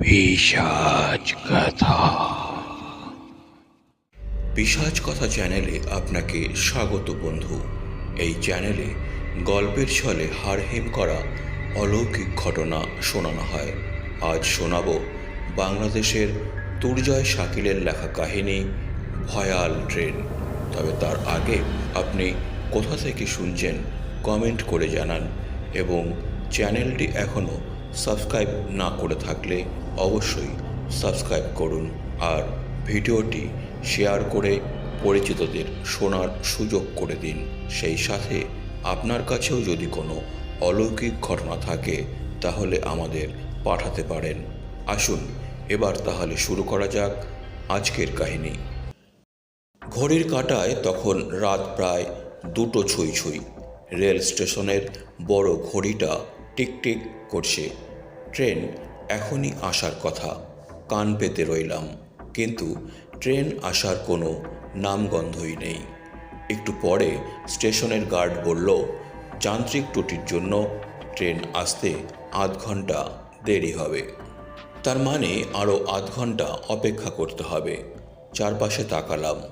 পিশাচ কথা। পিসাজ কথা চ্যানেলে আপনাকে স্বাগত বন্ধু। এই চ্যানেলে গল্পের ছলে হারহিম করা অলৌকিক ঘটনা শোনানো হয়। আজ শোনাব বাংলাদেশের তুর্জয় শাকিলের লেখা কাহিনী, ভয়াল ট্রেন। তবে তার আগে আপনি কোথা থেকে শুনছেন কমেন্ট করে জানান এবং চ্যানেলটি এখনও সাবস্ক্রাইব না করে থাকলে অবশ্যই সাবস্ক্রাইব করুন আর ভিডিওটি শেয়ার করে পরিচিতদের শোনার সুযোগ করে দিন। সেই সাথে আপনার কাছেও যদি কোনো অলৌকিক ঘটনা থাকে, তাহলে আমাদের পাঠাতে পারেন। আসুন, এবার তাহলে শুরু করা যাক আজকের কাহিনী। ঘড়ির কাঁটায় তখন রাত প্রায় দুটো ছুঁই ছুঁই। রেল স্টেশনের বড় ঘড়িটা টিকটিক করছে। ট্রেন এখনই আসার কথা। কান পেতে রইলাম। কিন্তু ট্রেন আসার কোনো নামগন্ধই নেই। একটু পরে স্টেশনের গার্ড বলল, যান্ত্রিক ত্রুটির জন্য ট্রেন আসতে আধ ঘণ্টা দেরি হবে। তার মানে আরও আধ ঘণ্টা অপেক্ষা করতে হবে। চারপাশে তাকালাম।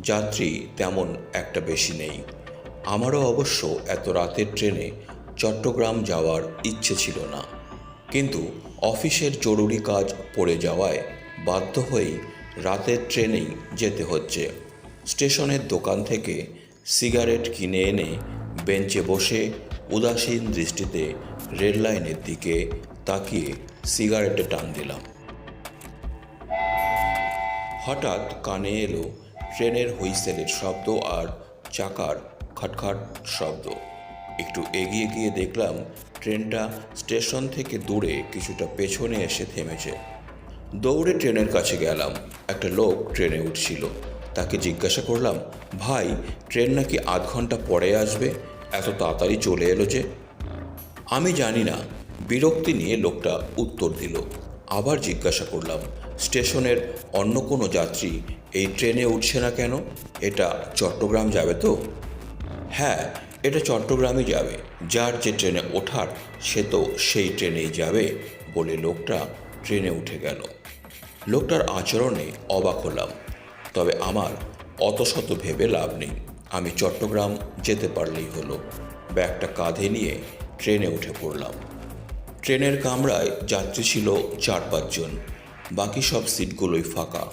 যাত্রী তেমন একটা বেশি নেই। আমারও অবশ্য এত রাতের ট্রেনে চট্টগ্রাম যাওয়ার ইচ্ছে ছিল না। কিন্তু অফিসের জরুরি কাজ পড়ে যাওয়ায় বাধ্য হয়েই রাতের ট্রেনেই যেতে হচ্ছে। স্টেশনের দোকান থেকে সিগারেট কিনে এনে বেঞ্চে বসে উদাসীন দৃষ্টিতে রেল লাইনের দিকে তাকিয়ে সিগারেটে টান দিলাম। হঠাৎ কানে এলো ট্রেনের হুইসেলের শব্দ আর চাকার খটখট শব্দ। একটু এগিয়ে গিয়ে দেখলাম ট্রেনটা স্টেশন থেকে দূরে কিছুটা পেছনে এসে থেমেছে। দৌড়ে ট্রেনের কাছে গেলাম। একটা লোক ট্রেনে উঠছিল। তাকে জিজ্ঞাসা করলাম, ভাই, ট্রেন নাকি আধ ঘণ্টা পরে আসবে? এত তাড়াতাড়ি চলে এলো যে? আমি জানি না। বিরক্তি নিয়ে লোকটা উত্তর দিল। আবার জিজ্ঞাসা করলাম, স্টেশনের অন্য কোনো যাত্রী এই ট্রেনে উঠছে না কেন? এটা চট্টগ্রাম যাবে তো? হ্যাঁ এটা চট্টগ্রামে যাবে। যার যে ট্রেনে ওঠার, সে তো সেই ট্রেনেই যাবে বলে লোকটা ট্রেনে উঠে গেল। লোকটার আচরণে অবাক হলাম। তবে আমার অত শত ভেবে লাভ নেই। আমি চট্টগ্রাম যেতে পারলেই হলো। ব্যাগটা কাঁধে নিয়ে ট্রেনে উঠে পড়লাম। ট্রেনের কামরায় যাত্রী ছিল চার পাঁচজন বাকি সব সিটগুলোই ফাঁকা।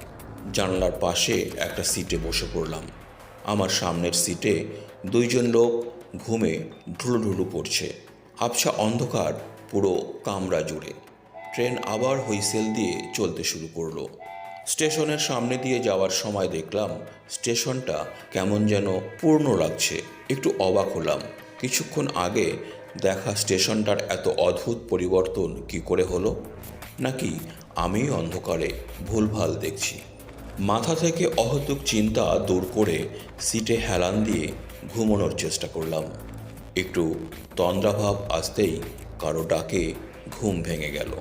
জানলার পাশে একটা সিটে বসে পড়লাম। আমার সামনের সিটে দুইজন লোক ঘুমে ঢুলুঢুলু পড়ছে। আবছা অন্ধকার, পুরো কামরা জুড়ে। ট্রেন আবার হুইসেল দিয়ে চলতে শুরু করল। স্টেশনের সামনে দিয়ে যাওয়ার সময় দেখলাম, স্টেশনটা কেমন যেন পূর্ণ লাগছে। একটু অবাক হলাম। কিছুক্ষণ আগে দেখা স্টেশনটার এত অদ্ভুত পরিবর্তন কি করে হলো? নাকি আমি অন্ধকারে ভুলভাল দেখছি? মাথা থেকে অহতুক চিন্তা দূর করে সিটে হেলান দিয়ে ঘুমানোর চেষ্টা করলাম। একটু তন্দ্রাভাব আসতেই কারও ডাকে ঘুম ভেঙে গেল।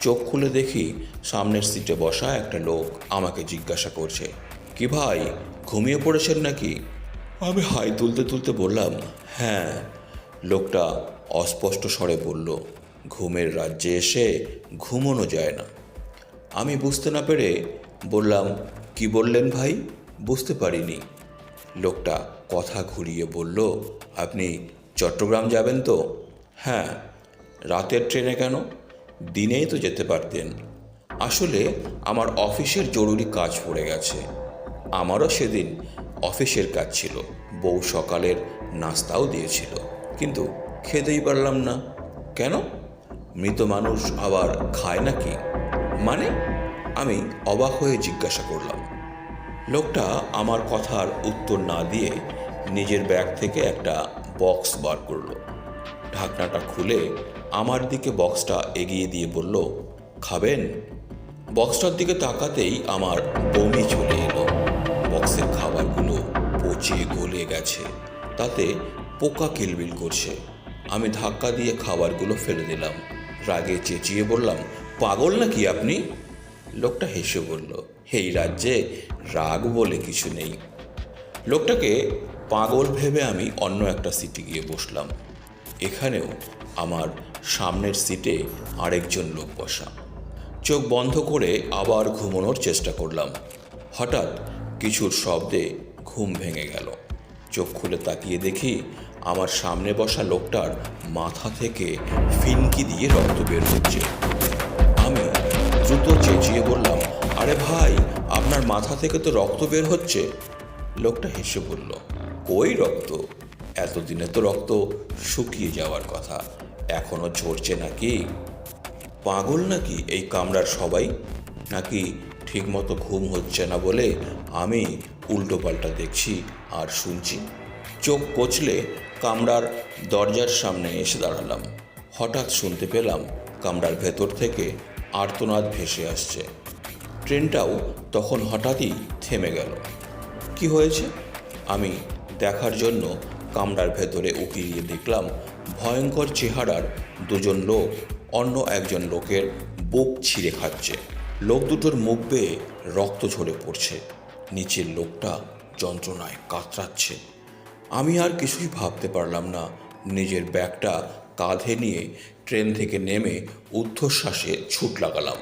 চোখ খুলে দেখি সামনের সিটে বসা একটা লোক আমাকে জিজ্ঞাসা করছে, কি ভাই, ঘুমিয়ে পড়েছেন নাকি? আমি হাই তুলতে তুলতে বললাম হ্যাঁ। লোকটা অস্পষ্ট স্বরে বলল, ঘুমের রাজ্যে এসে ঘুমোনো যায় না। আমি বুঝতে না পেরে বললাম, কি বললেন ভাই? বুঝতে পারিনি। লোকটা কথা ঘুরিয়ে বলল, আপনি চট্টগ্রাম যাবেন তো? হ্যাঁ। রাতের ট্রেনে কেন? দিনেই তো যেতে পারতেন। আসলে আমার অফিসের জরুরি কাজ পড়ে গেছে। আমারও সেদিন অফিসের কাজ ছিল। বউ সকালের নাস্তাও দিয়েছিল। কিন্তু খেতেই পারলাম না। কেন? মৃত মানুষ আবার খায় নাকি? মানে? আমি অবাক হয়ে জিজ্ঞাসা করলাম, লোকটা আমার কথার উত্তর না দিয়ে নিজের ব্যাগ থেকে একটা বক্স বার করল। ঢাকনাটা খুলে আমার দিকে বক্সটা এগিয়ে দিয়ে বলল, খাবেন? বক্সটার দিকে তাকাতেই আমার বমি চলে এলো। বক্সের খাবারগুলো পচে গলে গেছে, তাতে পোকা কিলবিল করছে। আমি ধাক্কা দিয়ে খাবারগুলো ফেলে দিলাম। রাগে চেঁচিয়ে বললাম, পাগল নাকি আপনি? লোকটা হেসে বলল এই রাজ্যে, রাগ বলে কিছু নেই। লোকটাকে পাগল ভেবে আমি অন্য একটা সিটে গিয়ে বসলাম। এখানেও আমার সামনের সিটে আরেকজন লোক বসা। চোখ বন্ধ করে আবার ঘুমানোর চেষ্টা করলাম। হঠাৎ কিছুর শব্দে ঘুম ভেঙে গেল। চোখ খুলে তাকিয়ে দেখি আমার সামনে বসা লোকটার মাথা থেকে ফিনকি দিয়ে রক্ত বের হচ্ছে। দ্রুত চেঁচিয়ে বললাম, আরে ভাই, আপনার মাথা থেকে তো রক্ত বের হচ্ছে। লোকটা হেসে বলল, কই রক্ত? এতদিনে তো রক্ত শুকিয়ে যাওয়ার কথা, এখনও ঝরছে নাকি? পাগল নাকি এই কামরার সবাই? নাকি ঠিকমতো ঘুম হচ্ছে না বলে আমি উল্টোপাল্টা দেখছি আর শুনছি? চোখ কচলে কামরার দরজার সামনে এসে দাঁড়ালাম। হঠাৎ শুনতে পেলাম কামরার ভেতর থেকে আর্তনাদ ভেসে আসছে। ট্রেনটাও তখন হঠাৎই থেমে গেল। কি হয়েছে? আমি দেখার জন্য কামরার ভেতরে উকি দিয়ে দেখলাম, ভয়ঙ্কর চেহারার দুজন লোক অন্য একজন লোকের বুক ছিঁড়ে খাচ্ছে। লোক দুটোর মুখ বেয়ে রক্ত ঝরে পড়ছে। নিচের লোকটা যন্ত্রণায় কাতরাচ্ছে। আমি আর কিছুই ভাবতে পারলাম না। নিজের ব্যাগটা কাঁধে নিয়ে ট্রেন থেকে নেমে ঊর্ধ্বশ্বাসে ছুট লাগালাম।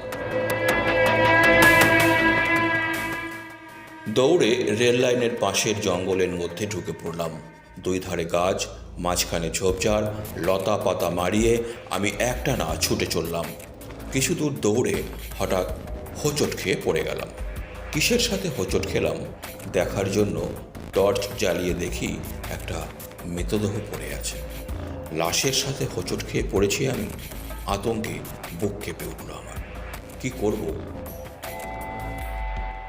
দৌড়ে রেল লাইনের পাশের জঙ্গলের মধ্যে ঢুকে পড়লাম। দুই ধারে গাছ, মাঝখানে ঝোপঝাড়, লতা পাতা মারিয়ে আমি একটা না ছুটে চললাম। কিছু দূর দৌড়ে হঠাৎ হোঁচট খেয়ে পড়ে গেলাম। কিসের সাথে হোঁচট খেলাম দেখার জন্য টর্চ জ্বালিয়ে দেখি একটা মৃতদেহ পড়ে আছে। লাশের সাথে হোঁচট খেয়ে পড়েছি আমি। আতঙ্কে বুক কেঁপে উঠল আমার। কি করব?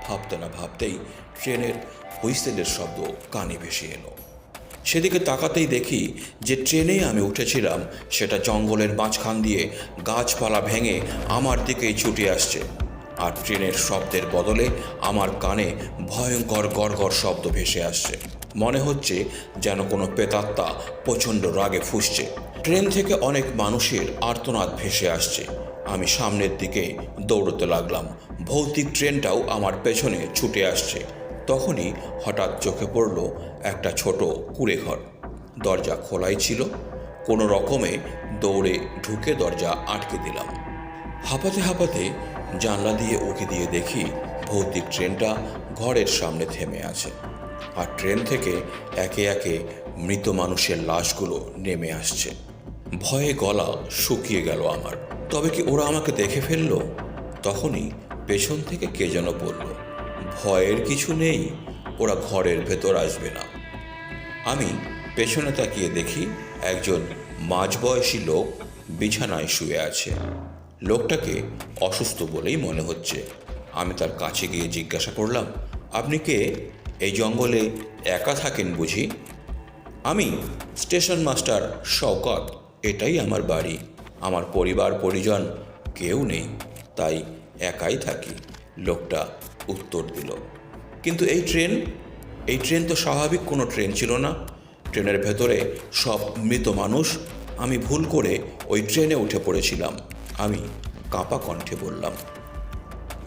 ভাবতে না ভাবতেই ট্রেনের হুইসেলের শব্দ কানে ভেসে এলো। সেদিকে তাকাতেই দেখি যে ট্রেনে আমি উঠেছিলাম, সেটা জঙ্গলের মাঝখান দিয়ে গাছপালা ভেঙে আমার দিকেই ছুটে আসছে আর ট্রেনের শব্দের বদলে আমার কানে ভয়ঙ্কর গড়গড় শব্দ ভেসে আসছে। মনে হচ্ছে যেন কোনো পেতাত্তা প্রচণ্ড রাগে ফুসছে। ট্রেন থেকে অনেক মানুষের আর্তনাদ ভেসে আসছে। আমি সামনের দিকে দৌড়তে লাগলাম। ভৌতিক ট্রেনটাও আমার পেছনে ছুটে আসছে। তখনই হঠাৎ চোখে পড়ল একটা ছোট কুড়ে ঘর দরজা খোলাই ছিল। কোনো রকমে দৌড়ে ঢুকে দরজা আটকে দিলাম। হাঁপাতে হাঁপাতে জানলা দিয়ে উকি দিয়ে দেখি ভৌতিক ট্রেনটা ঘরের সামনে থেমে আছে। আর ট্রেন থেকে একে একে মৃত মানুষের লাশগুলো নেমে আসছে। ভয়ে গলা শুকিয়ে গেল আমার। তবে কি ওরা আমাকে দেখে ফেলল? তখনই পেছন থেকে কে যেন বলল, ভয়ের কিছু নেই, ওরা ঘরের ভেতর আসবে না। আমি পেছনে তাকিয়ে দেখি একজন মাঝবয়সী লোক বিছানায় শুয়ে আছে। লোকটাকে অসুস্থ বলেই মনে হচ্ছে। আমি তার কাছে গিয়ে জিজ্ঞাসা করলাম, আপনি কে? এই জঙ্গলে একা থাকেন বুঝি? আমি স্টেশন মাস্টার শওকত, এটাই আমার বাড়ি। আমার পরিবার, পরিজন কেউ নেই, তাই একাই থাকি, লোকটা উত্তর দিল। কিন্তু এই ট্রেন? এই ট্রেন তো স্বাভাবিক কোনো ট্রেন ছিল না। ট্রেনের ভেতরে সব মৃত মানুষ। আমি ভুল করে ওই ট্রেনে উঠে পড়েছিলাম। আমি কাঁপা কণ্ঠে বললাম,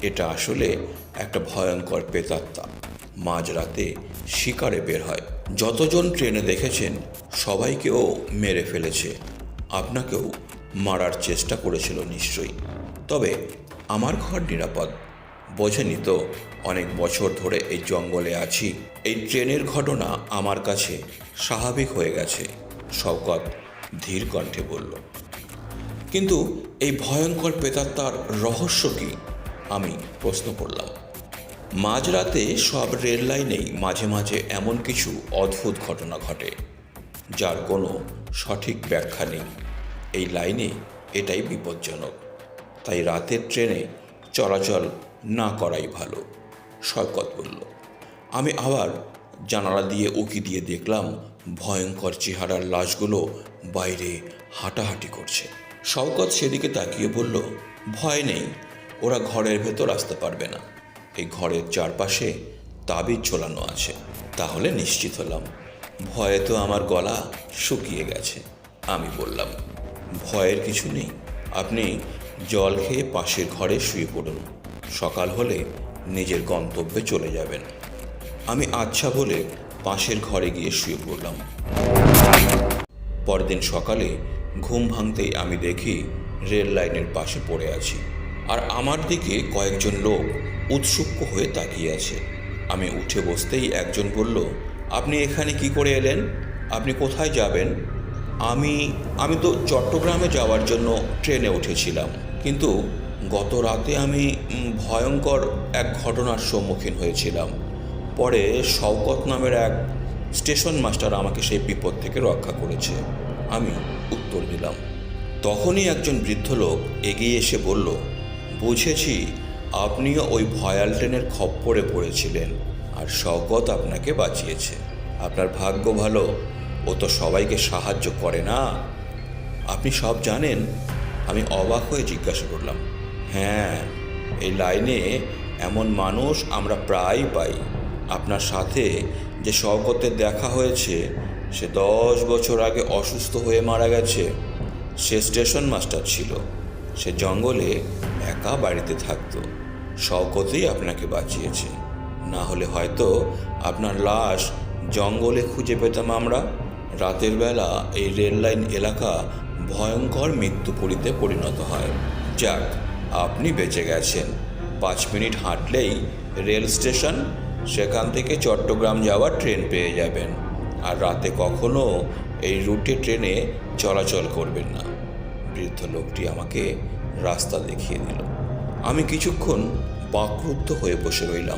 এটা আসলে একটা ভয়ঙ্কর পেতাত্তা মাঝরাতে শিকারে বের হয়। যতজন ট্রেনে দেখেছেন, সবাইকেও মেরে ফেলেছে। আপনাকেও মারার চেষ্টা করেছিল নিশ্চয়ই। তবে আমার ঘর নিরাপদ। বোঝেনি তো, অনেক বছর ধরে এই জঙ্গলে আছি। এই ট্রেনের ঘটনা আমার কাছে স্বাভাবিক হয়ে গেছে, শওকত ধীর কণ্ঠে বলল। কিন্তু এই ভয়ঙ্কর প্রেতাত্মার রহস্য কি? আমি প্রশ্ন করলাম। মাঝরাতে সব রেল লাইনেই মাঝে মাঝে এমন কিছু অদ্ভুত ঘটনা ঘটে, যার কোনো সঠিক ব্যাখ্যা নেই। এই লাইনে এটাই বিপজ্জনক। তাই রাতের ট্রেনে চলাচল না করাই ভালো, শওকত বলল। আমি আবার জানালা দিয়ে উকি দিয়ে দেখলাম ভয়ঙ্কর চেহারার লাশগুলো বাইরে হাঁটাহাঁটি করছে। শওকত সেদিকে তাকিয়ে বলল, ভয় নেই, ওরা ঘরের ভেতর আসতে পারবে না। এই ঘরের চারপাশে তাবিজ ঝোলানো আছে। তাহলে নিশ্চিত হলাম, ভয়ে তো আমার গলা শুকিয়ে গেছে, আমি বললাম। ভয়ের কিছু নেই, আপনি জল খেয়ে পাশের ঘরে শুয়ে পড়ুন। সকাল হলে নিজের গন্তব্যে চলে যাবেন। আমি আচ্ছা বলে পাশের ঘরে গিয়ে শুয়ে পড়লাম। পরদিন সকালে ঘুম ভাঙতেই আমি দেখি রেল লাইনের পাশে পড়ে আছি। আর আমার দিকে কয়েকজন লোক উৎসুক হয়ে তাকিয়ে আছে। আমি উঠে বসতেই একজন বলল, আপনি এখানে কি করে এলেন? আপনি কোথায় যাবেন? আমি আমি তো চট্টগ্রামে যাওয়ার জন্য ট্রেনে উঠেছিলাম। কিন্তু গত রাতে আমি ভয়ঙ্কর এক ঘটনার সম্মুখীন হয়েছিলাম। পরে শওকত নামের এক স্টেশন মাস্টার আমাকে সেই বিপদ থেকে রক্ষা করেছে। আমি উত্তর দিলাম। তখনই একজন বৃদ্ধ লোক এগিয়ে এসে বলল বুঝেছি আপনিও ওই ভয়াল ট্রেনের খপ্পরে পড়েছিলেন আর শওকত আপনাকে বাঁচিয়েছে। আপনার ভাগ্য ভালো, ও তো সবাইকে সাহায্য করে না। আপনি সব জানেন? আমি অবাক হয়ে জিজ্ঞাসা করলাম। হ্যাঁ এই লাইনে এমন মানুষ আমরা প্রায় পাই। আপনার সাথে যে শওকতের দেখা হয়েছে, সে দশ বছর আগে অসুস্থ হয়ে মারা গেছে। সে স্টেশন মাস্টার ছিল। সে জঙ্গলে একা বাড়িতে থাকতো। শওকতই আপনাকে বাঁচিয়েছে। না হলে হয়তো আপনার লাশ জঙ্গলে খুঁজে পেতাম আমরা। রাতের বেলা এই রেল লাইন এলাকা ভয়ঙ্কর মৃত্যুপুরীতে পরিণত হয়। যাক, আপনি বেঁচে গেছেন। পাঁচ মিনিট হাঁটলেই রেল স্টেশন, সেখান থেকে চট্টগ্রাম যাওয়ার ট্রেন পেয়ে যাবেন। আর রাতে কখনো এই রুটে ট্রেনে চলাচল করবেন না। বৃদ্ধ লোকটি আমাকে রাস্তা দেখিয়ে দিল। আমি কিছুক্ষণ বাকরুদ্ধ হয়ে বসে রইলাম।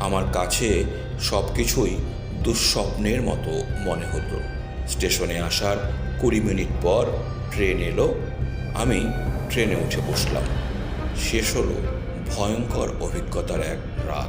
আমার কাছে সব কিছুই দুঃস্বপ্নের মতো মনে হতো। স্টেশনে আসার কুড়ি মিনিট পর ট্রেন এলো। আমি ট্রেনে উঠে বসলাম। শেষ হলো ভয়ঙ্কর অভিজ্ঞতার এক রাত।